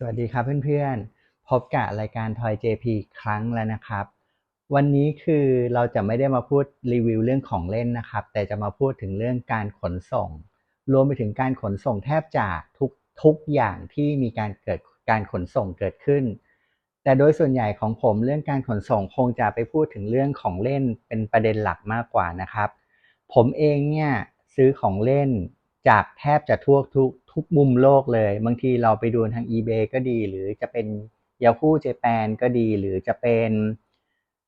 สวัสดีครับเพื่อนๆ พบกับรายการทอย JP ครั้งแล้วนะครับ วันนี้คือเราจะไม่ได้มาพูดรีวิวเรื่องของเล่นนะครับ แต่จะมาพูดถึงเรื่องการขนส่ง รวมไปถึงการขนส่งแทบจะทุกทุกอย่างที่มีการเกิดการขนส่งเกิดขึ้น แต่โดยส่วนใหญ่ของผมเรื่องการขนส่งคงจะไปพูดถึงเรื่องของเล่นเป็นประเด็นหลักมากกว่านะครับ ผมเองเนี่ยซื้อของเล่น จากแทบจะทั่วทุกทุกมุมโลกเลย บางทีเราไปดูทาง eBay ก็ดี หรือจะเป็น Yahoo Japan ก็ดี หรือจะเป็น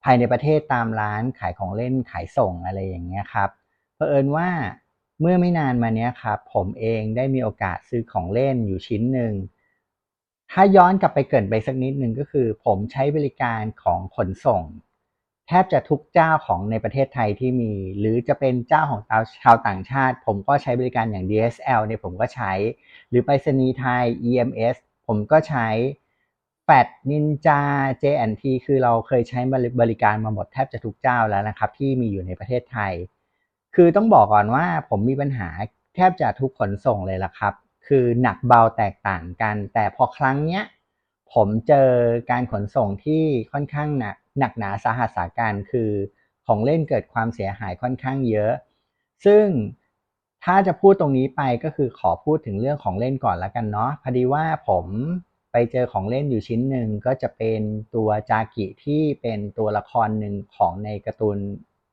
ภายในประเทศตามร้านขายของเล่นขายส่งอะไรอย่างเงี้ยครับเผอิญว่าเมื่อไม่นานมาเนี้ยครับ ผมเองได้มีโอกาสซื้อของเล่นอยู่ชิ้นหนึ่ง ถ้าย้อนกลับไปเกินไปสักนิดหนึ่งก็คือ ผมใช้บริการของขนส่ง แทบจะทุกเจ้าของในประเทศไทยที่มี หรือจะเป็นเจ้าของชาวต่างชาติ ผมก็ใช้บริการอย่าง DSL เนี่ยผมก็ใช้ หรือไปรษณีย์ไทย EMS ผมก็ใช้แฟดนินจา JNT คือเราเคยใช้บริการมาหมดแทบจะทุกเจ้าแล้วนะครับ ที่มีอยู่ในประเทศไทย คือต้องบอกก่อนว่าผมมีปัญหาแทบจะทุกขนส่งเลยล่ะครับ คือหนักเบาแตกต่างกัน แต่พอครั้งเนี้ยผมเจอการขนส่งที่ค่อนข้างหนัก หนักหนาสาหัสสาการคือของเล่นเกิดความเสียหายค่อนข้างเยอะ ซึ่งถ้าจะพูดตรงนี้ไปก็คือขอพูดถึงเรื่องของเล่นก่อนละกันเนาะ พอดีว่าผมไปเจอของเล่นอยู่ชิ้นหนึ่งก็จะเป็นตัวจากิที่เป็นตัวละครหนึ่งของในการ์ตูน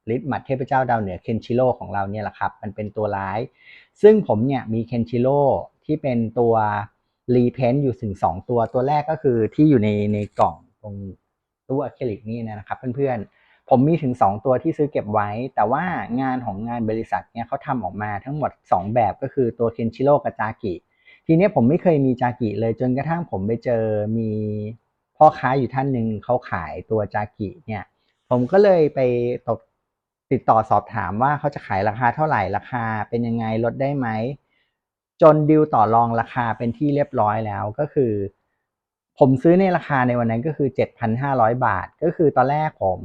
ลิทมัดเทพเจ้าดาวเหนือเคนชิโร่ของเราเนี่ยแหละครับ มันเป็นตัวร้าย ซึ่งผมเนี่ยมีเคนชิโร่ที่เป็นตัวรีเพนต์อยู่ถึงสองตัว ตัวแรกก็คือที่อยู่ในในกล่องตรง ตู้อะคริลิกนี่นะครับเพื่อนๆ ผมมีถึง 2 ตัวที่ซื้อเก็บไว้ แต่ว่างานของงานบริษัทเนี่ยเขาทำออกมาทั้งหมด 2 แบบก็คือตัวเคนชิโร่กับจากิทีนี้ผมไม่เคยมีจากิเลยจนกระทั่งผมไปเจอมีพ่อค้าอยู่ท่านหนึ่งเขาขายตัวจากิเนี่ย ผมก็เลยไปตบติดต่อสอบถามว่าเขาจะขายราคาเท่าไหร่ราคาเป็นยังไงลดได้ไหมจนดิวต่อรองราคาเป็นที่เรียบร้อยแล้วก็คือ ผมซื้อในราคาในวันนั้นก็คือ 7,500 บาท ก็คือตอนแรกผม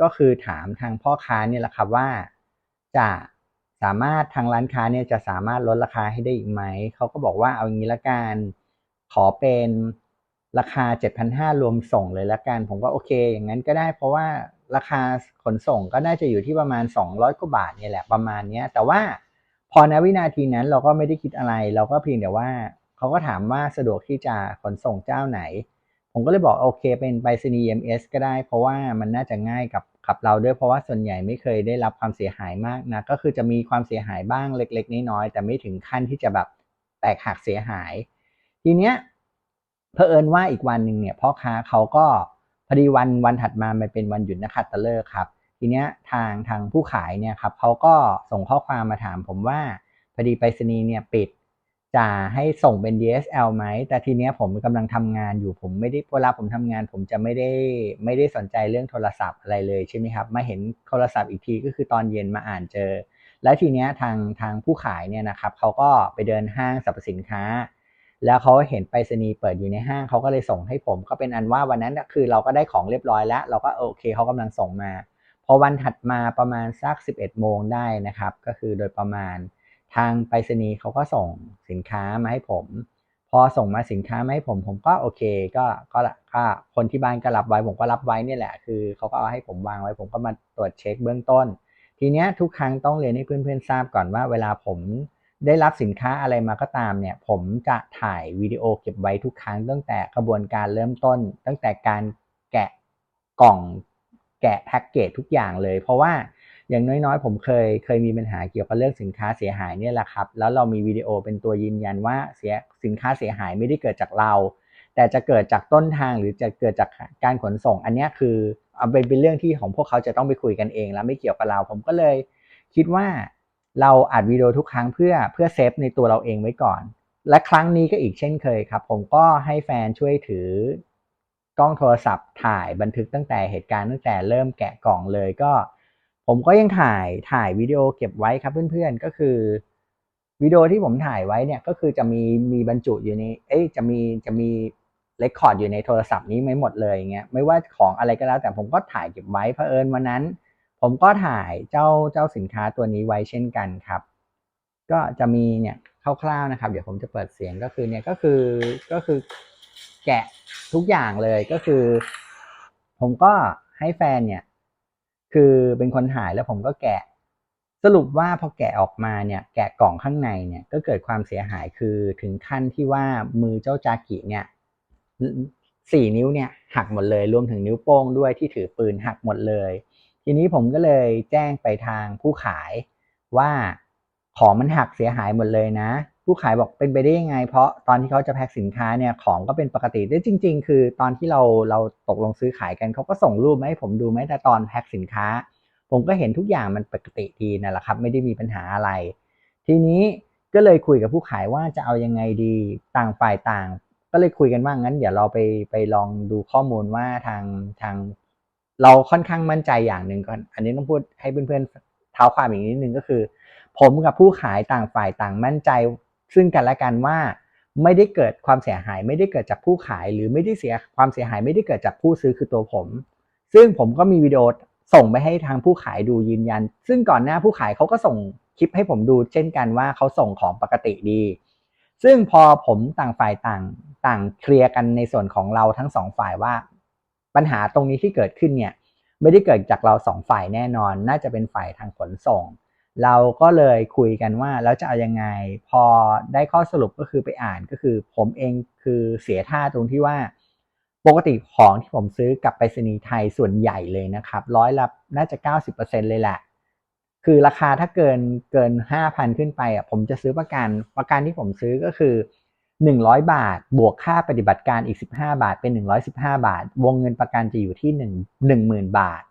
ก็คือถามทางพ่อค้าเนี่ยแหละครับว่าจะสามารถทางร้านค้าเนี่ยจะสามารถลดราคาให้ได้อีกไหม เขาก็บอกว่าเอางี้ละกันขอเป็นราคา 7,500 รวมส่งเลยละกัน ผมก็โอเค อย่างนั้นก็ได้เพราะว่าราคาขนส่งก็น่าจะอยู่ที่ประมาณ 200 กว่าบาทเนี่ยแหละประมาณเนี้ย แต่ว่าพอณวินาทีนั้นเราก็ไม่ได้คิดอะไร เราก็เพียงแต่ว่า เขาก็ถามว่าสะดวกที่จะขนส่งเจ้าไหน ผมก็เลยบอกโอเค เป็นไปรษณีย์ EMS ก็ได้ เพราะว่ามันน่าจะง่ายกับกับเราด้วยเพราะว่าส่วนใหญ่ไม่เคยได้รับความเสียหายมากนะก็คือจะมีความเสียหายบ้างเล็ก ๆ น้อยๆแต่ไม่ถึงขั้นที่จะแบบแตกหักเสียหาย ทีเนี้ยเผอิญว่าอีกวันหนึ่งเนี่ยพ่อค้าเขาก็พอดีวันวันถัดมามันเป็นวันหยุดนักตะเลิกครับ ทีเนี้ยทางทางผู้ขายเนี่ยครับเขาก็ส่งข้อความมาถามผมว่าพอดีไปรษณีย์เนี่ยปิด จะให้ส่งเป็น DSL ไหม แต่ทีเนี้ยผมกำลังทำงานอยู่ ผมไม่ได้เวลาผมทำงาน ผมจะไม่ได้ไม่ได้สนใจเรื่องโทรศัพท์อะไรเลยใช่ไหมครับ มาเห็นโทรศัพท์อีกทีก็คือตอนเย็นมาอ่านเจอ แล้วทีเนี้ยทางทางผู้ขายเนี่ยนะครับเขาก็ไปเดินห้างสรรพสินค้า แล้วเขาเห็นไปรษณีย์เปิดอยู่ในห้างเขาก็เลยส่งให้ผม ก็เป็นอันว่าวันนั้นคือเราก็ได้ของเรียบร้อยแล้ว เราก็โอเคเขากำลังส่งมา พอวันถัดมาประมาณสัก 11โมงได้นะครับ ก็คือโดยประมาณ ทางไปรษณีย์เขาก็ส่งสินค้ามาให้ผม พอส่งมาสินค้ามาให้ผม ผมก็โอเค ก็ก็ก็คนที่บ้านก็รับไว้ ผมก็รับไว้นี่แหละ คือเขาก็เอาให้ผมวางไว้ ผมก็มาตรวจเช็คเบื้องต้น ทีเนี้ยทุกครั้งต้องเรียนให้เพื่อนๆทราบก่อนว่า เวลาผมได้รับสินค้าอะไรมาก็ตามเนี่ย ผมจะถ่ายวิดีโอเก็บไว้ทุกครั้งตั้งแต่กระบวนการเริ่มต้น ตั้งแต่การแกะกล่องแกะแพ็กเกจทุกอย่างเลย เพราะว่า อย่างน้อยๆ ผมเคยเคยมีปัญหาเกี่ยวกับเรื่องสินค้าเสียหายเนี่ยแหละครับ แล้วเรามีวิดีโอเป็นตัวยืนยันว่าเสียสินค้าเสียหายไม่ได้เกิดจากเรา แต่จะเกิดจากต้นทางหรือจะเกิดจากการขนส่ง อันนี้คือเอาเป็นเป็นเรื่องที่ของพวกเขาจะต้องไปคุยกันเอง แล้วไม่เกี่ยวกับเรา ผมก็เลยคิดว่าเราอัดวิดีโอทุกครั้งเพื่อเพื่อเซฟในตัวเราเองไว้ก่อน และครั้งนี้ก็อีกเช่นเคยครับ ผมก็ให้แฟนช่วยถือกล้องโทรศัพท์ถ่ายบันทึกตั้งแต่เหตุการณ์ตั้งแต่เริ่มแกะกล่องเลยก็ ผมก็ยังถ่ายถ่ายวิดีโอเก็บไว้ครับเพื่อนๆ ก็คือวิดีโอที่ผมถ่ายไว้เนี่ยก็คือจะมีมีบรรจุอยู่ในเอ้ยจะมีจะมีเรคคอร์ดอยู่ในโทรศัพท์นี้ไม่หมดเลยอย่างเงี้ยไม่ว่าของอะไรก็แล้ว แต่ผมก็ถ่ายเก็บไว้เผอิญวันนั้น ผมก็ถ่ายเจ้าเจ้าสินค้าตัวนี้ไว้เช่นกันครับ ก็จะมีเนี่ยคร่าวๆนะครับ เดี๋ยวผมจะเปิดเสียงก็คือเนี่ยก็คือก็คือแกะทุกอย่างเลยก็คือ ผมก็ให้แฟนเนี่ย คือเป็นคนถ่ายแล้วผมก็แกะ สรุปว่าพอแกะออกมาเนี่ย แกะกล่องข้างในเนี่ยก็เกิดความเสียหายคือถึงขั้นที่ว่ามือเจ้าจากิเนี่ยสี่นิ้วเนี่ยหักหมดเลยรวมถึงนิ้วโป้งด้วยที่ถือปืนหักหมดเลย ทีนี้ผมก็เลยแจ้งไปทางผู้ขายว่าของมันหักเสียหายหมดเลยนะ ผู้ขายบอกเป็นไปได้ยังไง เพราะตอนที่เขาจะแพ็คสินค้าเนี่ยของก็เป็นปกติได้จริง ๆ คือตอนที่เราเราตกลงซื้อขายกันเขาก็ส่งรูปมาให้ผมดูแม้แต่ตอนแพ็คสินค้า ผมก็เห็นทุกอย่างมันปกติดีนั่นแหละครับ ไม่ได้มีปัญหาอะไร ทีนี้ก็เลยคุยกับผู้ขายว่าจะเอายังไงดีต่างฝ่ายต่าง ก็เลยคุยกันว่างั้นเดี๋ยวเราไปไปลองดูข้อมูลว่าทางทาง เราค่อนข้างมั่นใจอย่างหนึ่งก่อนอันนี้ต้องพูดให้เพื่อนๆเท้าความอีกนิดนึงก็คือ ผมกับผู้ขายต่างฝ่ายต่างมั่นใจ ซึ่งกันและกันว่าไม่ได้เกิดความเสียหายไม่ได้เกิดจากผู้ขาย หรือไม่ได้เสียความเสียหายไม่ได้เกิดจากผู้ซื้อคือตัวผม ซึ่งผมก็มีวิดีโอส่งไปให้ทางผู้ขายดูยืนยัน ซึ่งก่อนหน้าผู้ขายเขาก็ส่งคลิปให้ผมดู เช่นกันว่าเขาส่งของปกติดี ซึ่งพอผมต่างฝ่ายต่างต่างเคลียร์กันในส่วนของเราทั้งสองฝ่ายว่า ปัญหาตรงนี้ที่เกิดขึ้นเนี่ยไม่ได้เกิดจากเราสองฝ่ายแน่นอน น่าจะเป็นฝ่ายทางขนส่ง เราก็เลยคุยกันว่าแล้วจะเอายังไง พอได้ข้อสรุปก็คือไปอ่านก็คือ ผมเองคือเสียท่าตรงที่ว่า ปกติของที่ผมซื้อกับไปรษณีย์ไทยส่วนใหญ่เลยนะครับร้อยละน่าจะ 90%เลยแหละ คือราคาถ้าเกินเกิน 5,000 ขึ้นไปอะผมจะซื้อประกันประกันที่ผมซื้อก็คือ 100 บาท บวกค่าปฏิบัติการอีก 15 บาทเป็น 115 บาท วงเงินประกันจะอยู่ที่ 1 10,000 บาท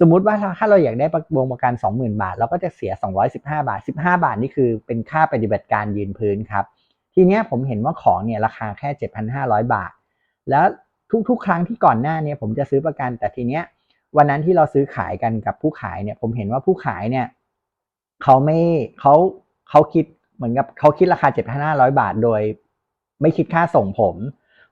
สมมุติว่าถ้าเราอยากได้วงประกัน 20,000 บาท เราก็จะเสีย 215 บาท 15 บาทนี่คือเป็นค่าปฏิบัติการยืนพื้นครับ ทีเนี้ยผมเห็นว่าของเนี่ยราคาแค่ 7,500 บาท แล้วทุกๆ ครั้งที่ก่อนหน้าเนี่ยผมจะซื้อประกัน แต่ทีเนี้ยวันนั้นที่เราซื้อขายกันกับผู้ขายเนี่ยผมเห็นว่าผู้ขายเนี่ยเขาไม่เขาเขาคิดเหมือนกับเขาคิดราคา 7,500 บาท โดย ไม่คิดค่าส่งผม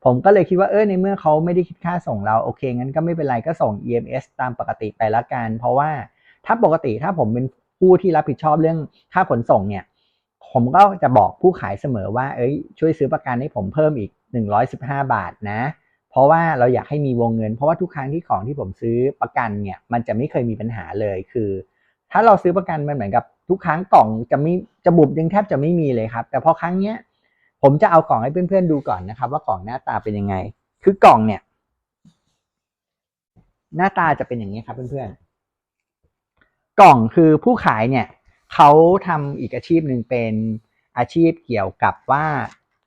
ผมก็เลยคิดว่าเออในเมื่อเขาไม่ได้คิดค่าส่งเราโอเค งั้นก็ไม่เป็นไรก็ส่ง EMS ตามปกติไปละกัน เพราะว่าถ้าปกติถ้าผมเป็นผู้ที่รับผิดชอบเรื่องค่าขนส่งเนี่ย ผมก็จะบอกผู้ขายเสมอว่า เอ้ยช่วยซื้อประกันให้ผมเพิ่มอีก 115 บาทนะ เพราะว่าเราอยากให้มีวงเงิน เพราะว่าทุกครั้งที่ของที่ผมซื้อประกันเนี่ย มันจะไม่เคยมีปัญหาเลยคือ ถ้าเราซื้อประกันมันเหมือนกับทุกครั้งกล่องจะไม่จะบุบยังแทบจะไม่มีเลยครับ แต่พอครั้งเนี้ย ผมจะเอากล่องให้เพื่อนๆดูก่อนนะครับ ว่ากล่องหน้าตาเป็นยังไง คือกล่องเนี่ย หน้าตาจะเป็นอย่างนี้ครับเพื่อนๆกล่องคือผู้ขายเนี่ยเขาทำอีกอาชีพหนึ่งเป็นอาชีพเกี่ยวกับว่า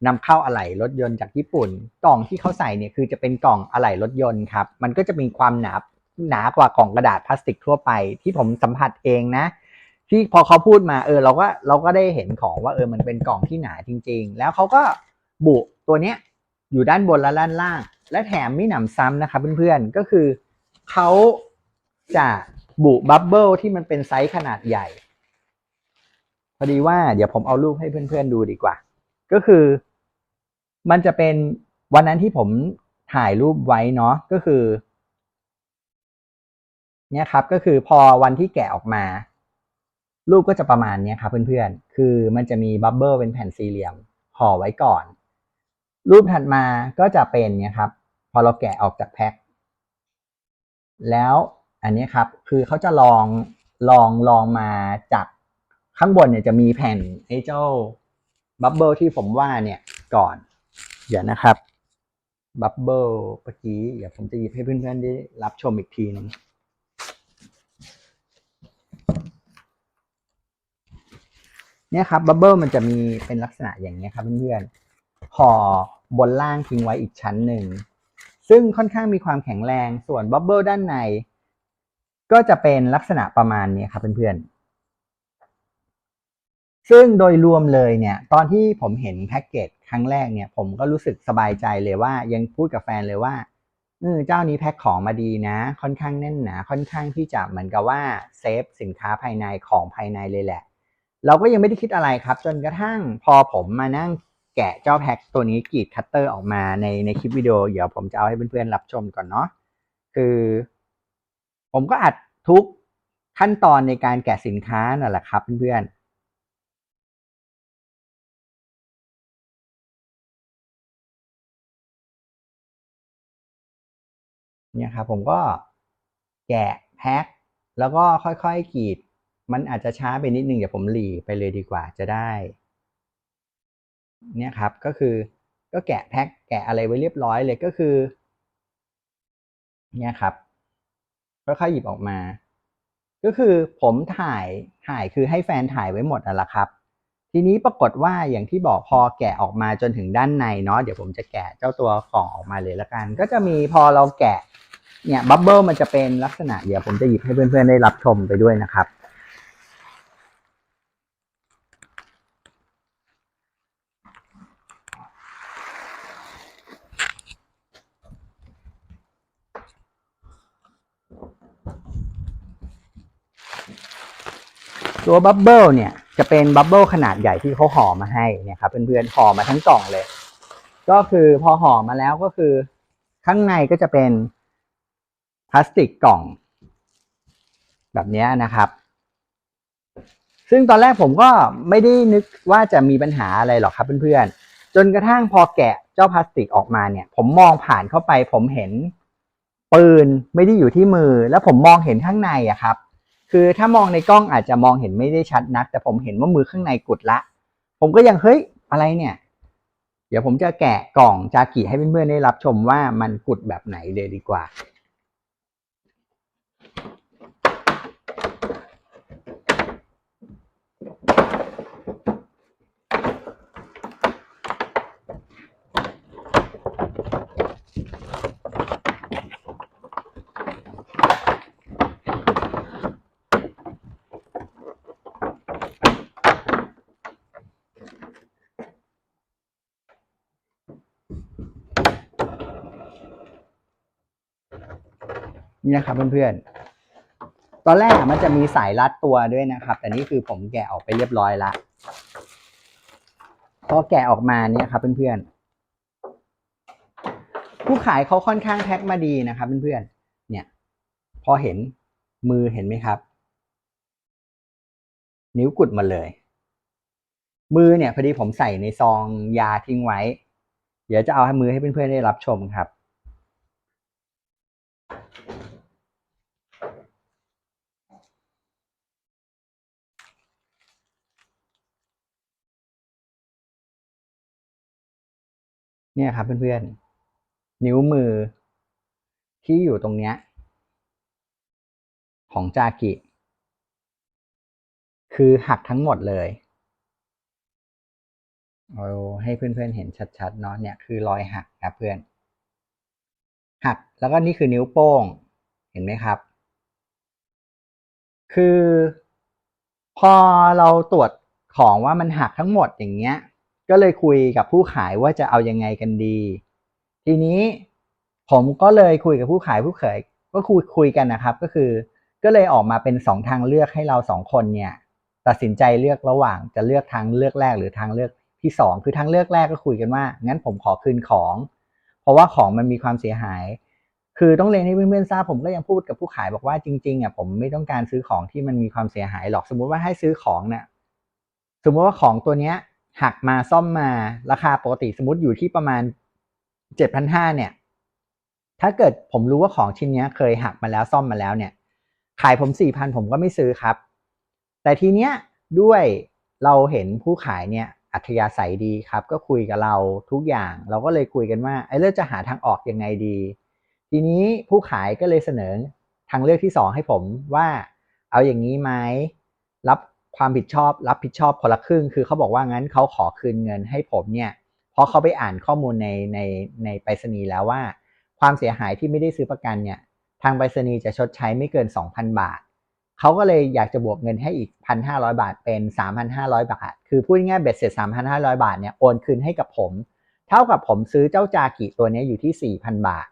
นำเข้าอะไหล่รถยนต์จากญี่ปุ่น กล่องที่เขาใส่เนี่ยคือจะเป็นกล่องอะไหล่รถยนต์ครับ มันก็จะมีความหนาหนากว่ากล่องกระดาษพลาสติกทั่วไป ที่ผมสัมผัสเองนะ ที่พอเขาพูดมาเออเราก็เราก็ได้เห็นของว่าเออมันเป็นกล่องที่หนาจริง ๆ แล้วเขาก็บุตัวเนี้ยอยู่ด้านบนและด้านล่าง และแถมไม่หนำซ้ำนะครับเพื่อนๆก็คือเขาจะบุบับเบิลที่มันเป็นไซส์ขนาดใหญ่ พอดีว่าเดี๋ยวผมเอารูปให้เพื่อนๆดูดีกว่า ก็คือ มันจะเป็นวันนั้นที่ผมถ่ายรูปไว้เนาะก็คือเนี่ยครับก็คือพอวันที่แกะออกมา รูปก็จะประมาณนี้ครับเพื่อนๆ คือมันจะมีบับเบิลเป็นแผ่นสี่เหลี่ยมห่อไว้ก่อน รูปถัดมาก็จะเป็นเนี่ยครับ พอเราแกะออกจากแพ็คแล้วอันนี้ครับคือเขาจะลองลองลองมาจากข้างบนเนี่ยจะมีแผ่นไอ้เจ้าบับเบิลที่ผมว่าเนี่ยก่อน เดี๋ยวนะครับบับเบิลเมื่อกี้เดี๋ยวผมจะหยิบให้เพื่อนๆได้รับชมอีกทีนึง เนี่ยครับบับเบิลมันจะมีเป็นลักษณะอย่างนี้ครับเพื่อนๆห่อบนล่างทิ้งไว้อีกชั้นหนึ่ง ซึ่งค่อนข้างมีความแข็งแรงส่วนบับเบิลด้านใน ก็จะเป็นลักษณะประมาณนี้ครับเพื่อนๆ ซึ่งโดยรวมเลยเนี่ยตอนที่ผมเห็นแพ็กเกจครั้งแรกเนี่ยผมก็รู้สึกสบายใจเลยว่ายังพูดกับแฟนเลยว่าเออเจ้านี้แพ็คของมาดีนะ ค่อนข้างแน่นหนาค่อนข้างที่จะเหมือนกับว่าเซฟสินค้าภายในของภายในเลยแหละ เราก็ยังไม่ได้คิดอะไรครับ จนกระทั่งพอผมมานั่งแกะเจ้าแพ็คตัวนี้กรีดคัตเตอร์ออกมาในในคลิปวิดีโอ เดี๋ยวผมจะเอาให้เพื่อนๆรับชมก่อนเนาะคือ ผมก็อัดทุกขั้นตอนในการแกะสินค้านั่นแหละครับเพื่อนๆเนี่ยครับผมก็แกะแพ็คแล้วก็ค่อยๆกรีด มันอาจจะช้าไปนิดนึงเดี๋ยวผมหลีไปเลยดีกว่าจะได้ เนี่ยครับก็คือก็แกะแพ็คแกะอะไรไว้เรียบร้อยเลยก็คือ เนี่ยครับก็ค่อยหยิบออกมา ก็คือผมถ่ายถ่ายคือให้แฟนถ่ายไว้หมดนั่นแหละครับ ทีนี้ปรากฏว่าอย่างที่บอกพอแกะออกมาจนถึงด้านในเนาะเดี๋ยวผมจะแกะเจ้าตัวกล่องออกมาเลยละกัน ก็จะมีพอเราแกะเนี่ยบับเบิลมันจะเป็นลักษณะเดี๋ยวผมจะหยิบให้เพื่อนๆได้รับชมไปด้วยนะครับ ตัวบับเบิลเนี่ยจะเป็นบับเบิลขนาดใหญ่ที่เขาห่อมาให้เนี่ยครับเพื่อนๆห่อมาทั้งกล่องเลย ก็คือพอห่อมาแล้วก็คือ ข้างในก็จะเป็นพลาสติกกล่อง แบบนี้นะครับ ซึ่งตอนแรกผมก็ไม่ได้นึกว่าจะมีปัญหาอะไรหรอกครับเพื่อนๆจนกระทั่งพอแกะเจ้าพลาสติกออกมาเนี่ย ผมมองผ่านเข้าไป ผมเห็นปืนไม่ได้อยู่ที่มือ แล้วผมมองเห็นข้างในอะครับ คือถ้ามองในกล้องอาจจะมองเห็นไม่ได้ชัดนัก แต่ผมเห็นว่ามือข้างในกุดละ ผมก็ยังเฮ้ยอะไรเนี่ย เดี๋ยวผมจะแกะกล่องจากิให้เพื่อนๆได้รับชมว่ามันกุดแบบไหนเลยดีกว่า นี่นะครับเพื่อนๆ ตอนแรกอะมันจะมีสายรัดตัวด้วยนะครับ แต่นี่คือผมแกะออกไปเรียบร้อยละพอแกะออกมาเนี่ยครับเพื่อนๆ ผู้ขายเขาค่อนข้างแพ็คมาดีนะครับเพื่อนๆ เนี่ย พอเห็นมือเห็นไหมครับ นิ้วกุดมาเลย มือเนี่ยพอดีผมใส่ในซองยาทิ้งไว้ เดี๋ยวจะเอาให้มือให้เพื่อนๆได้รับชมครับ เนี่ยครับเพื่อนๆ นิ้วมือ ที่อยู่ตรงเนี้ย ของจากิ คือหักทั้งหมดเลยเอาให้เพื่อนๆเห็นชัดๆเนาะเนี่ยคือรอยหักนะเพื่อน หักแล้วก็นี่คือนิ้วโป้ง เห็นไหมครับ คือ พอเราตรวจของว่ามันหักทั้งหมดอย่างเงี้ย ก็เลยคุยกับผู้ขายว่าจะเอายังไงกันดี ทีนี้ผมก็เลยคุยกับผู้ขายผู้ขยก็คุยคุยกันนะครับ ก็คือ ก็เลยออกมาเป็นสองทางเลือกให้เราสองคนเนี่ย ตัดสินใจเลือกระหว่างจะเลือกทางเลือกแรกหรือทางเลือกที่สองคือทางเลือกแรกก็คุยกันว่างั้นผมขอคืนของ เพราะว่าของมันมีความเสียหาย คือต้องเรียนให้เพื่อนๆทราบผมก็ยังพูดกับผู้ขายบอกว่าจริงๆอะผมไม่ต้องการซื้อของที่มันมีความเสียหายหรอกสมมุติว่าให้ซื้อของเนี่ยสมมุติว่าของตัวเนี้ย หักมาซ่อมมาราคาปกติสมมติอยู่ที่ประมาณเจ็ดพันห้าเนี่ย ถ้าเกิดผมรู้ว่าของชิ้นนี้เคยหักมาแล้วซ่อมมาแล้วเนี่ย ขายผมสี่พันผมก็ไม่ซื้อครับ แต่ทีเนี้ยด้วยเราเห็นผู้ขายเนี่ยอัธยาศัยดีครับ ก็คุยกับเราทุกอย่าง เราก็เลยคุยกันว่าไอ้เรื่องจะหาทางออกยังไงดี ทีนี้ผู้ขายก็เลยเสนอทางเลือกที่สองให้ผมว่า เอาอย่างนี้ไหมรับ ความผิดชอบรับผิดชอบคนละครึ่ง คือเขาบอกว่างั้นเขาขอคืนเงินให้ผมเนี่ย เพราะเขาไปอ่านข้อมูลในในในไปรษณีย์แล้วว่า ความเสียหายที่ไม่ได้ซื้อประกันเนี่ย ทางไปรษณีย์จะชดใช้ไม่เกิน 2,000 บาท เขาก็เลยอยากจะบวกเงินให้อีก 1,500 บาทเป็น 3,500 บาท คือพูดง่ายเบ็ดเสร็จ 3,500 บาทเนี่ยโอนคืนให้กับผม เท่ากับผมซื้อเจ้าจากิตัวนี้อยู่ที่ 4,000 บาท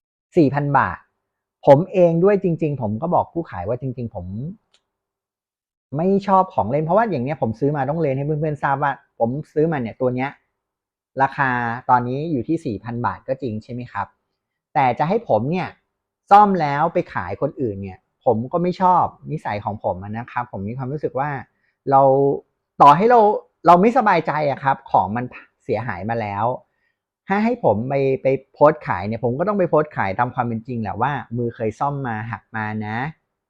4,000 บาท ผมเองด้วยจริง ๆ ผมก็บอกผู้ขายว่าจริง ๆ ผม ไม่ชอบของเล่นเพราะว่าอย่างเนี้ยผมซื้อมาต้องเรียนให้เพื่อนๆทราบว่า ผมซื้อมาเนี่ยตัวเนี้ยราคาตอนนี้อยู่ที่ 4,000 บาทก็จริงใช่ไหมครับ แต่จะให้ผมเนี่ยซ่อมแล้วไปขายคนอื่นเนี่ย ผมก็ไม่ชอบนิสัยของผมนะครับ ผมมีความรู้สึกว่าเราต่อให้เราเราไม่สบายใจอะครับ ของมันเสียหายมาแล้ว ถ้าให้ผมไปไปโพสต์ขายเนี่ยผมก็ต้องไปโพสต์ขายตามความเป็นจริงแหละว่า มือเคยซ่อมมาหักมานะ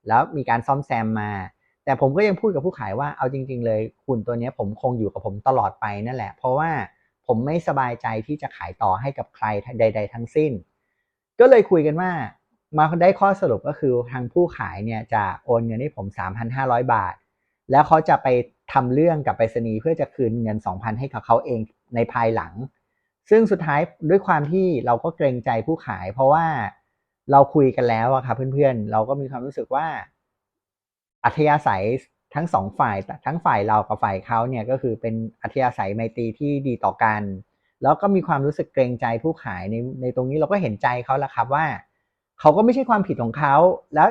แล้วมีการซ่อมแซมมา แต่ผมก็ยังพูดกับผู้ขายว่าเอาจริง ๆ เลยหุ่นตัวนี้ผมคงอยู่กับผมตลอดไปนั่นแหละ เพราะว่าผมไม่สบายใจที่จะขายต่อให้กับใครใด ๆ ทั้งสิ้น ก็เลยคุยกันว่ามาได้ข้อสรุปก็คือทางผู้ขายเนี่ยจะโอนเงินให้ผม 3,500 บาท แล้วเขาจะไปทำเรื่องกับไปรษณีย์เพื่อจะคืนเงิน 2,000 ให้กับเขาเองในภายหลัง ซึ่งสุดท้ายด้วยความที่เราก็เกรงใจผู้ขาย เพราะว่าเราคุยกันแล้วอะครับเพื่อนๆ เราก็มีความรู้สึกว่า อัธยาศัยทั้งสองฝ่ายทั้งฝ่ายเรากับฝ่ายเขาเนี่ยก็คือเป็นอัธยาศัยไมตรีที่ดีต่อกัน แล้วก็มีความรู้สึกเกรงใจผู้ขายในในตรงนี้เราก็เห็นใจเขาแล้วครับว่า เขาก็ไม่ใช่ความผิดของเขา แล้ว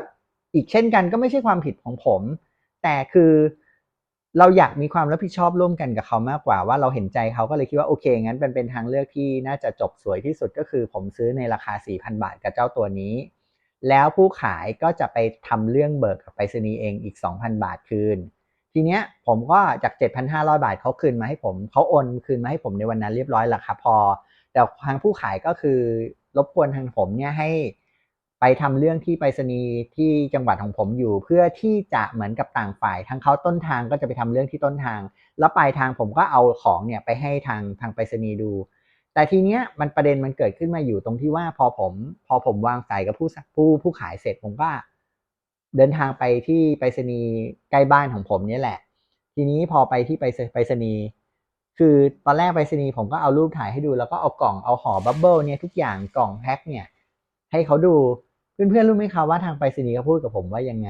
อีกเช่นกันก็ไม่ใช่ความผิดของผม แต่คือเราอยากมีความรับผิดชอบร่วมกันกับเขามากกว่าว่าเราเห็นใจเขาก็เลยคิดว่าโอเคงั้นเป็นเป็นทางเลือกที่น่าจะจบสวยที่สุดก็คือ ผมซื้อในราคา4,000 บาทกับเจ้าตัวนี้ แล้วผู้ขายก็จะไปทำเรื่องเบิกกับไปรษณีย์เองอีก 2,000 บาทคืน ทีเนี้ยผมก็จาก 7,500 บาทเขาคืนมาให้ผมเขาโอนคืนมาให้ผมในวันนั้นเรียบร้อยแล้วครับพอ แต่ทางผู้ขายก็คือรบกวนทางผมเนี่ยให้ไปทำเรื่องที่ไปรษณีย์ที่จังหวัดของผมอยู่ เพื่อที่จะเหมือนกับต่างฝ่ายทางเขาต้นทางก็จะไปทำเรื่องที่ต้นทาง แล้วปลายทางผมก็เอาของเนี่ยไปให้ทางทางไปรษณีย์ดู แต่ทีเนี้ยมันประเด็นมันเกิดขึ้นมาอยู่ตรงที่ว่าพอผม พอผมวางสายกับผู้ผู้ผู้ขายเสร็จผมก็เดินทางไปที่ไปรษณีย์ใกล้บ้านของผมเนี่ยแหละ ทีนี้พอไปที่ไปไปรษณีย์คือตอนแรกไปรษณีย์ผมก็เอารูปถ่ายให้ดูแล้วก็เอากล่องเอาห่อบับเบิลเนี่ยทุกอย่างกล่องแพ็คเนี่ย ให้เขาดูเพื่อนๆรู้ไหมคะว่าทางไปรษณีย์เขาพูดกับผมว่ายังไง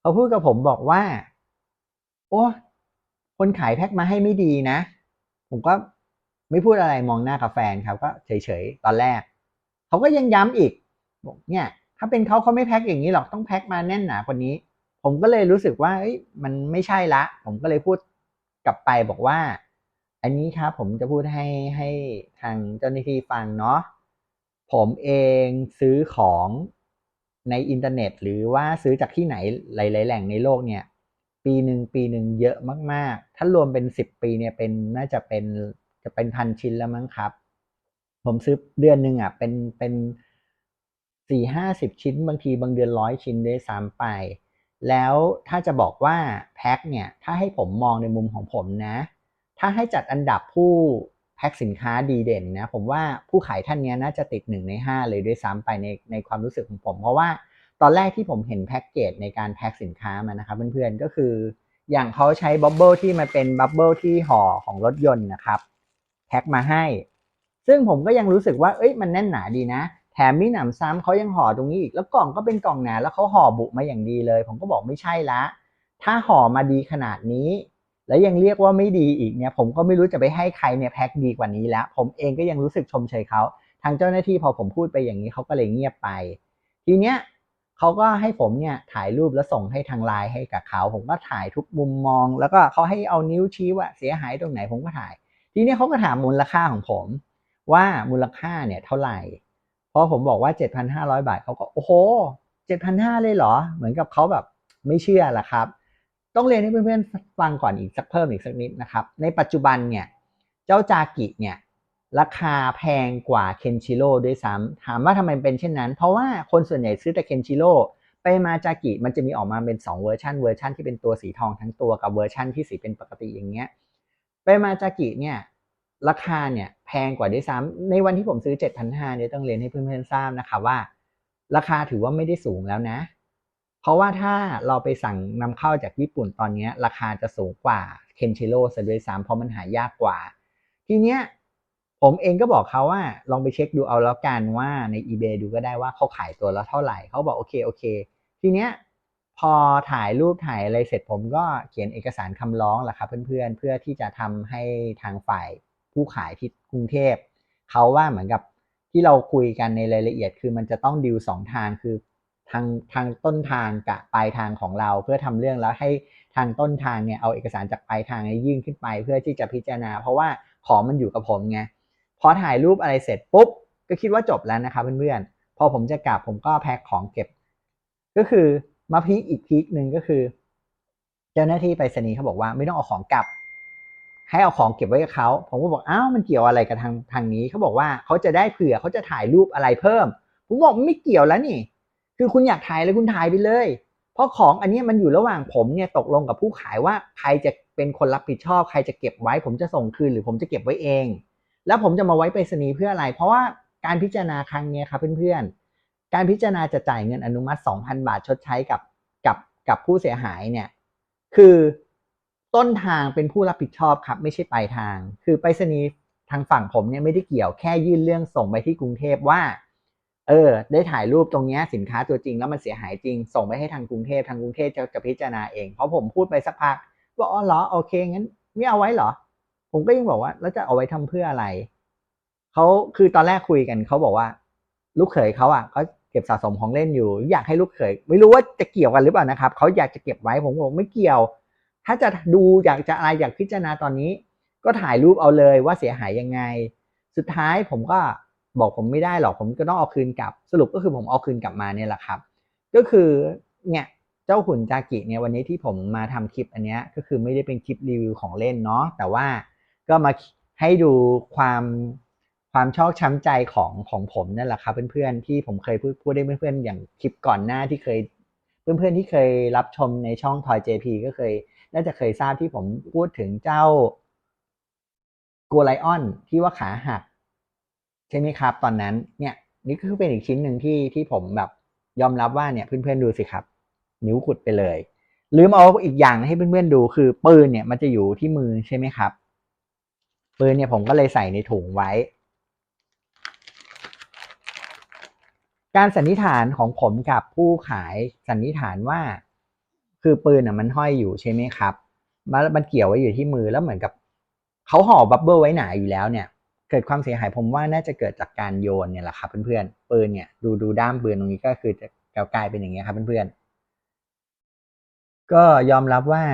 เขาพูดกับผมบอกว่า โอ้คนขายแพ็คมาให้ไม่ดีนะ ผมก็ ไม่พูดอะไรมองหน้ากับแฟนครับก็เฉยๆตอนแรกเขาก็ยังย้ำอีกบอกเนี่ยถ้าเป็นเขาเขาไม่แพ็คอย่างนี้หรอกต้องแพ็คมาแน่นหนากว่านี้ ผมก็เลยรู้สึกว่ามันไม่ใช่ละ ผมก็เลยพูดกลับไปบอกว่า อันนี้ครับผมจะพูดให้ให้ทางเจ้าหน้าที่ฟังเนาะผมเองซื้อของในอินเทอร์เน็ต หรือว่าซื้อจากที่ไหนหลาย ๆ แหล่งในโลกเนี่ย ปีหนึ่งปีหนึ่งเยอะมาก ๆ ถ้ารวมเป็นสิบปีเนี่ยเป็นน่าจะเป็น จะเป็นพันชิ้นแล้วมั้งครับ ผมซื้อเดือนหนึ่งอะ เป็นเป็นสี่ห้าสิบชิ้น บางทีบางเดือนร้อยชิ้นด้วยซ้ำไป แล้วถ้าจะบอกว่าแพ็คเนี่ย ถ้าให้ผมมองในมุมของผมนะ ถ้าให้จัดอันดับผู้แพ็คสินค้าดีเด่นนะ ผมว่าผู้ขายท่านนี้น่าจะติดหนึ่งในห้าเลยด้วยซ้ำไปในในความรู้สึกของผม เพราะว่าตอนแรกที่ผมเห็นแพ็กเกจในการแพ็คสินค้ามานะครับเพื่อนๆก็คืออย่างเขาใช้บับเบิลที่มันเป็นบับเบิลที่ห่อของรถยนต์นะครับ แพ็คมาให้ ซึ่งผมก็ยังรู้สึกว่า เอ้ย มันแน่นหนาดีนะ แถมมีหนำซ้ำเขายังห่อตรงนี้อีก แล้วกล่องก็เป็นกล่องหนา แล้วเขาห่อบุมาอย่างดีเลย ผมก็บอกไม่ใช่ละ ถ้าห่อมาดีขนาดนี้ แล้วยังเรียกว่าไม่ดีอีกเนี่ย ผมก็ไม่รู้จะไปให้ใครเนี่ยแพ็คดีกว่านี้แล้ว ผมเองก็ยังรู้สึกชมเชยเขาทางเจ้าหน้าที่พอผมพูดไปอย่างนี้เขาก็เลยเงียบไป ทีเนี้ยเขาก็ให้ผมเนี่ยถ่ายรูปแล้วส่งให้ทางไลน์ให้กับเขา ผมก็ถ่ายทุกมุมมอง แล้วก็เขาให้เอานิ้วชี้ว่าเสียหายตรงไหนผมก็ถ่าย ทีนี้เขาก็ถามมูลค่าของผม ว่ามูลค่าเนี่ยเท่าไหร่พอผมบอกว่า 7,500 บาทเขาก็โอ้โห7,500เลยเหรอ เหมือนกับเขาแบบไม่เชื่อละครับ ต้องเรียนให้เพื่อนๆฟังก่อนอีกสักเพิ่มอีกสักนิดนะครับ ในปัจจุบันเนี่ยเจ้าจากิเนี่ยราคาแพงกว่าเคนชิโร่ด้วยซ้ำถามว่าทำไมเป็นเช่นนั้น เพราะว่าคนส่วนใหญ่ซื้อแต่เคนชิโร่ไปมาจากิมันจะมีออกมาเป็น 2 เวอร์ชันเวอร์ชันที่เป็นตัวสีทองทั้งตัวกับเวอร์ชันที่สีเป็นปกติอย่างเงี้ย ไปมาจากิเนี่ยราคาเนี่ยแพงกว่าด้วยซ้ำในวันที่ผมซื้อ 7,500เนี่ยต้องเรียนให้เพื่อนๆทราบนะคะว่า ราคาถือว่าไม่ได้สูงแล้วนะ เพราะว่าถ้าเราไปสั่งนำเข้าจากญี่ปุ่นตอนนี้ราคาจะสูงกว่าเคนเชโร่ซะด้วยซ้ำเพราะมันหายากกว่า ทีเนี้ยผมเองก็บอกเขาว่าลองไปเช็คดูเอาแล้วกันว่าใน eBay ดูก็ได้ว่าเขาขายตัวและเท่าไหร่เขาบอกโอเคโอเค ทีเนี้ย พอถ่ายรูปถ่ายอะไรเสร็จผมก็เขียนเอกสารคำร้องแหละครับเพื่อนๆเพื่อที่จะทำให้ทางฝ่ายผู้ขายที่กรุงเทพเขาว่าเหมือนกับที่เราคุยกันในรายละเอียด คือมันจะต้องดิวสองทางคือทางทางต้นทางกับปลายทางของเรา เพื่อทำเรื่องแล้วให้ทางต้นทางเนี่ยเอาเอกสารจากปลายทางยื่นขึ้นไป เพื่อที่จะพิจารณา เพราะว่าของมันอยู่กับผมไงพอถ่ายรูปอะไรเสร็จปุ๊บก็คิดว่าจบแล้วนะครับเพื่อนๆพอผมจะกลับผมก็แพ็คของเก็บ ก็คือ มาพีคอีกพีคหนึ่งก็คือ เจ้าหน้าที่ไปรษณีย์เขาบอกว่าไม่ต้องเอาของกลับ ให้เอาของเก็บไว้กับเขาผมก็บอกอ้าวมันเกี่ยวอะไรกับทางทางนี้เขาบอกว่าเขาจะได้เผื่อเขาจะถ่ายรูปอะไรเพิ่ม ผมบอกไม่เกี่ยวแล้วนี่ คือคุณอยากถ่ายเลยคุณถ่ายไปเลย เพราะของอันนี้มันอยู่ระหว่างผมเนี่ยตกลงกับผู้ขายว่าใครจะเป็นคนรับผิดชอบ ใครจะเก็บไว้ ผมจะส่งคืนหรือผมจะเก็บไว้เอง แล้วผมจะมาไว้ไปรษณีย์เพื่ออะไร เพราะว่าการพิจารณาครั้งนี้ครับเพื่อนๆ การพิจารณาจะจ่ายเงินอนุมัติ 2,000 บาทชดใช้กับกับกับผู้เสียหายเนี่ยคือต้นทางเป็นผู้รับผิดชอบครับ ไม่ใช่ปลายทาง คือไปรษณีย์ทางฝั่งผมเนี่ยไม่ได้เกี่ยวแค่ยื่นเรื่องส่งไปที่กรุงเทพว่า เออ ได้ถ่ายรูปตรงเนี้ยสินค้าตัวจริงแล้วมันเสียหายจริง ส่งไปให้ทางกรุงเทพทางกรุงเทพจะจะพิจารณาเองเพราะผมพูดไปสักพักว่าอ๋อเหรอโอเคงั้นไม่เอาไว้เหรอ ผมก็ยังบอกว่าแล้วจะเอาไว้ทำเพื่ออะไรเขาคือตอนแรกคุยกันเขาบอกว่า ลูกเขยเขาอะเขา เก็บสะสมของเล่นอยู่ อยากให้ลูกเขยไม่รู้ว่าจะเกี่ยวกันหรือเปล่านะครับเขาอยากจะเก็บไว้ผมบอกไม่เกี่ยว ถ้าจะดูอยากจะอะไรอยากพิจารณาตอนนี้ ก็ถ่ายรูปเอาเลยว่าเสียหายยังไง สุดท้ายผมก็บอกผมไม่ได้หรอกผมก็ต้องเอาคืนกลับ สรุปก็คือผมเอาคืนกลับมาเนี่ยแหละครับ ก็คือเนี่ยเจ้าหุ่นจากิเนี่ยวันนี้ที่ผมมาทำคลิปอันนี้ก็คือไม่ได้เป็นคลิปรีวิวของเล่นเนาะแต่ว่าก็มาให้ดูความ ความชอบช้ำใจของของผมนั่นแหละครับเพื่อนๆที่ผมเคยพูดพูดได้เพื่อนๆอย่างคลิปก่อนหน้าที่เคย เพื่อนๆที่เคยรับชมในช่อง Toy JP ก็เคย น่าจะเคยทราบที่ผมพูดถึงเจ้าโกไลออนที่ว่าขาหักใช่ไหมครับ ตอนนั้นเนี่ยนี่ก็คือเป็นอีกชิ้นหนึ่งที่ที่ผมแบบยอมรับว่าเนี่ยเพื่อนๆดูสิครับ นิ้วกุดไปเลยลืมเอาอีกอย่างให้เพื่อนๆดูคือปืนเนี่ยมันจะอยู่ที่มือใช่ไหมครับปืนเนี่ยผมก็เลยใส่ในถุงไว้ การสันนิษฐานของผมกับผู้ขายสันนิษฐานว่า คือปืนอะมันห้อยอยู่ใช่ไหมครับมันมันเกี่ยวไว้อยู่ที่มือแล้วเหมือนกับเขาห่อบับเบิลไว้หนาอยู่แล้วเนี่ย เกิดความเสียหายผมว่าน่าจะเกิดจากการโยนเนี่ยแหละครับเพื่อนๆปืนเนี่ยดูดูด้ามปืนตรงนี้ก็คือจะกลายเป็นอย่างเงี้ยครับเพื่อนๆก็ยอมรับว่า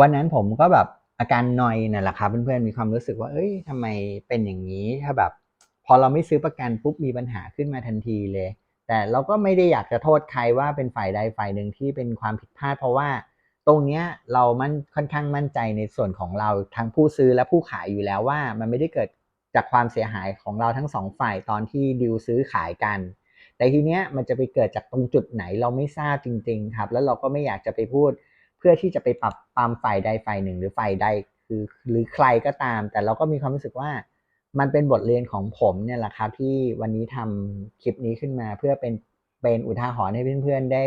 วันนั้นผมก็แบบอาการนอยนั่นแหละครับเพื่อนๆมีความรู้สึกว่า เอ้ยทำไมเป็นอย่างนี้ถ้าแบบ อเราไม่ซื้อประกันปุ๊บมีปัญหาขึ้นมาทันทีเลย แต่เราก็ไม่ได้อยากจะโทษใครว่าเป็นฝ่ายใดฝ่ายหนึ่งที่เป็นความผิดพลาด เพราะว่าตรงเนี้ยเรามันค่อนข้างมั่นใจในส่วนของเราทั้งผู้ซื้อและผู้ขายอยู่แล้วว่า มันไม่ได้เกิดจากความเสียหายของเราทั้งสองฝ่ายตอนที่ดิวซื้อขายกัน แต่ทีเนี้ยมันจะไปเกิดจากตรงจุดไหนเราไม่ทราบจริง ๆ ครับ แล้วเราก็ไม่อยากจะไปพูด เพื่อที่จะไปปรับปรามฝ่ายใดฝ่ายหนึ่ง หรือฝ่ายใดคือหรือใครก็ตาม แต่เราก็มีความรู้สึกว่า มันเป็นบทเรียนของผมเนี่ยแหละครับที่วันนี้ทำคลิปนี้ขึ้นมา เพื่อเป็นเป็นอุทาหรณ์ให้เพื่อนๆได้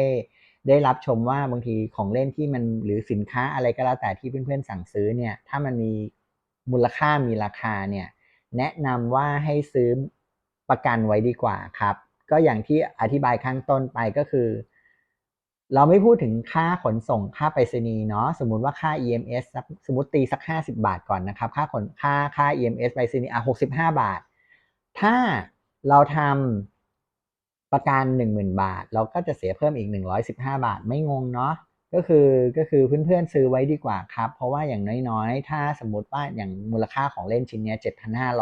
ได้รับชมว่าบางทีของเล่นที่มันหรือสินค้าอะไรก็แล้วแต่ที่เพื่อนๆสั่งซื้อเนี่ยถ้ามันมีมูลค่ามีราคาเนี่ยแนะนำว่าให้ซื้อประกันไว้ดีกว่าครับ ก็อย่างที่อธิบายข้างต้นไปก็คือ เราไม่พูดถึงค่าขนส่งค่าไปรษณีย์เนาะสมมุติว่าค่า EMS สมมติตีสัก 50 บาทก่อนนะครับ ค่าขนค่าค่า EMS ไปรษณีย์อะ65 บาท ถ้าเราทำประกัน 10,000 บาท เราก็จะเสียเพิ่มอีก 115 บาทไม่งงเนาะก็คือก็คือเพื่อนๆซื้อไว้ดีกว่าครับ เพราะว่าอย่างน้อยๆ ถ้าสมมติว่าอย่างมูลค่าของเล่นชิ้นนี้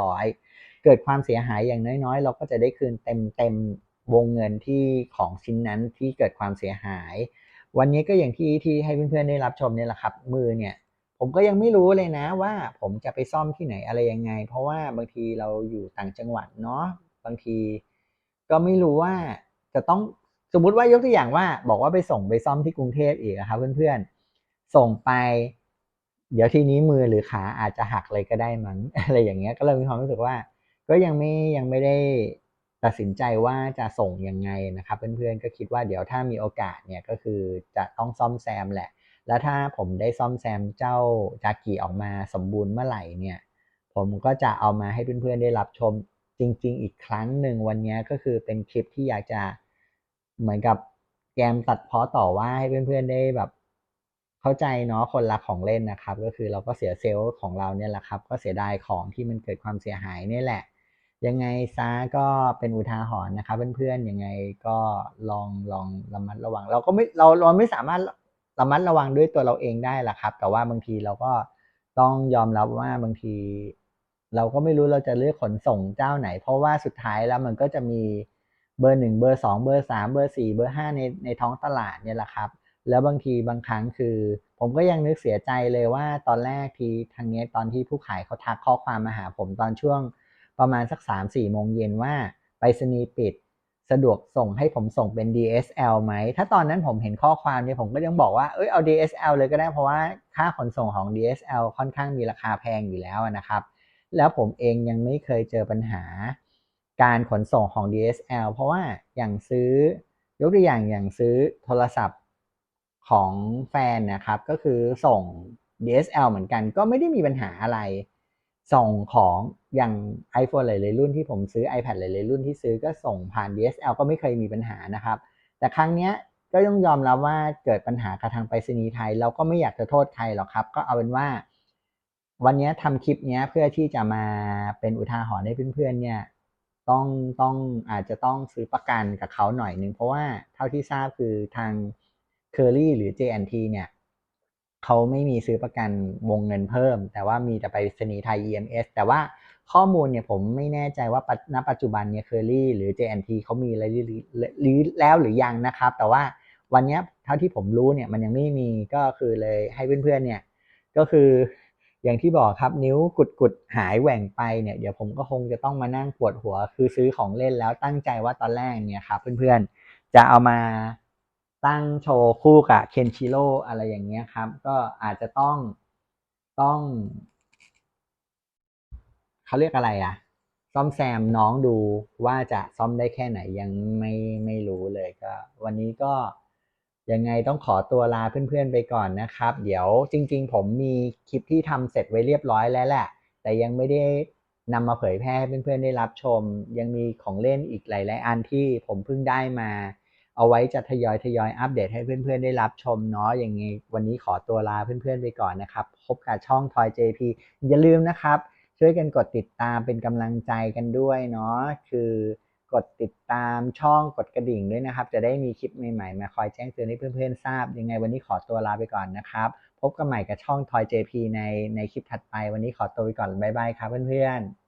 7,500 เกิดความเสียหายอย่างน้อยๆ เราก็จะได้คืนเต็มเต็ม วงเงินที่ของชิ้นนั้นที่เกิดความเสียหาย วันนี้ก็อย่างที่ที่ให้เพื่อนๆได้รับชมเนี่ยแหละครับ มือเนี่ยผมก็ยังไม่รู้เลยนะว่าผมจะไปซ่อมที่ไหนอะไรยังไง เพราะว่าบางทีเราอยู่ต่างจังหวัดเนาะบางทีก็ไม่รู้ว่าจะต้องสมมุติว่ายกตัวอย่างว่า บอกว่าไปส่งไปซ่อมที่กรุงเทพอีกครับเพื่อนๆส่งไป เดี๋ยวทีนี้มือหรือขาอาจจะหักเลยก็ได้มั้งอะไรอย่างเงี้ยก็เลยมีความรู้สึกว่า ก็ยังไม่ยังไม่ได้ ตัดสินใจว่าจะส่งยังไงนะครับ เพื่อนๆก็คิดว่าเดี๋ยวถ้ามีโอกาสเนี่ยก็คือจะต้องซ่อมแซมแหละ แล้วถ้าผมได้ซ่อมแซมเจ้าจากีออกมาสมบูรณ์เมื่อไหร่เนี่ย ผมก็จะเอามาให้เพื่อนๆได้รับชมจริง ๆ อีกครั้งหนึ่งวันนี้ก็คือเป็นคลิปที่อยากจะเหมือนกับแกมตัดเพาะต่อว่าให้เพื่อนๆได้แบบเข้าใจเนาะคนรักของเล่นนะครับ ก็คือเราก็เสียเซลล์ของเราเนี่ยแหละครับ ก็เสียดายของที่มันเกิดความเสียหายนี่แหละ ยังไงซะก็เป็นอุทาหรณ์นะครับเพื่อนๆยังไงก็ลองลองระมัดระวัง เราก็ไม่เราเราไม่สามารถระมัดระวังด้วยตัวเราเองได้หรอกครับ แต่ว่าบางทีเราก็ต้องยอมรับว่าบางที เราก็ไม่รู้เราจะเลือกขนส่งเจ้าไหน เพราะว่าสุดท้ายแล้วมันก็จะมีเบอร์หนึ่งเบอร์สองเบอร์สามเบอร์สี่เบอร์ห้าในในท้องตลาดเนี่ยแหละครับ แล้วบางทีบางครั้งคือ ผมก็ยังนึกเสียใจเลยว่าตอนแรกที่ทางเนี้ยตอนที่ผู้ขายเขาทักข้อความมาหาผมตอนช่วง ประมาณสัก 3 4 โมงเย็นว่าไปรษณีปิด สะดวกส่งให้ผมส่งเป็น DSL ไหม ถ้าตอนนั้นผมเห็นข้อความเนี่ยผมก็ยังบอกว่า เอ้ยเอา DSL เลยก็ได้เพราะว่าค่าขนส่งของ DSL ค่อนข้างมีราคาแพงอยู่แล้วนะครับ แล้วผมเองยังไม่เคยเจอปัญหาการขนส่งของ DSL เพราะว่าอย่างซื้อยกตัวอย่างอย่างซื้อโทรศัพท์ของแฟนนะครับ ก็คือส่ง DSL เหมือนกันก็ไม่ได้มีปัญหาอะไร ส่งของอย่าง iPhone หลายๆรุ่นที่ผมซื้อ iPad หลายๆรุ่นที่ซื้อก็ส่งผ่าน DSL ก็ไม่เคยมีปัญหานะครับ แต่ครั้งเนี้ยก็ต้องยอมรับว่าเกิดปัญหากับทางไปรษณีย์ไทย เราก็ไม่อยากจะโทษใครหรอกครับ ก็เอาเป็นว่า วันนี้ทำคลิปนี้เพื่อที่จะมาเป็นอุทาหรณ์ให้เพื่อนๆ เนี่ย ต้องต้องอาจจะต้องซื้อประกันกับเขาหน่อยนึง เพราะว่าเท่าที่ทราบคือทาง Curly หรือ JNT เนี่ย เขาไม่มีซื้อประกันวงเงินเพิ่ม แต่ว่ามีแต่ไปรษณีไทย EMS แต่ว่าข้อมูลเนี่ยผมไม่แน่ใจว่าณปัจจุบันเนี่ย Curly หรือ JNT เขามีอะไรหรือหรือแล้วหรือยังนะครับ แต่ว่าวันนี้เท่าที่ผมรู้เนี่ยมันยังไม่มีก็คือเลยให้เพื่อนๆเนี่ยก็คืออย่างที่บอกครับนิ้วกุดกุดหายแหว่งไปเนี่ยเดี๋ยวผมก็คงจะต้องมานั่งปวดหัว คือซื้อของเล่นแล้วตั้งใจว่าตอนแรกเนี่ยครับเพื่อนๆจะเอามา ตั้งโชว์คู่กับเคนชิโร่อะไรอย่างเงี้ยครับ ก็อาจจะต้องต้องเขาเรียกอะไรอะซ่อมแซมน้องดูว่าจะซ่อมได้แค่ไหนยังไม่ไม่รู้เลยก็ วันนี้ก็ยังไงต้องขอตัวลาเพื่อนๆไปก่อนนะครับ เดี๋ยวจริง ๆ ผมมีคลิปที่ทำเสร็จไว้เรียบร้อยแล้วแหละ แต่ยังไม่ได้นำมาเผยแพร่ให้เพื่อนๆได้รับชม ยังมีของเล่นอีกหลายๆอันที่ผมเพิ่งได้มา เอาไว้จะทยอยทยอยอัปเดตให้เพื่อนๆ ได้รับชมเนาะอย่างไงวันนี้ขอตัวลาเพื่อนๆไปก่อนนะครับ พบกับช่อง Toy JP อย่าลืมนะครับ ช่วยกันกดติดตามเป็นกำลังใจกันด้วยเนาะคือกดติดตามช่องกดกระดิ่งด้วยนะครับ จะได้มีคลิปใหม่ๆ มาคอยแจ้งเตือนให้เพื่อนๆ ทราบ ยังไงวันนี้ขอตัวลาไปก่อนนะครับ พบกันใหม่กับช่อง Toy JP ในในคลิปถัดไป วันนี้ขอตัวไปก่อนบ๊ายบายครับเพื่อนๆ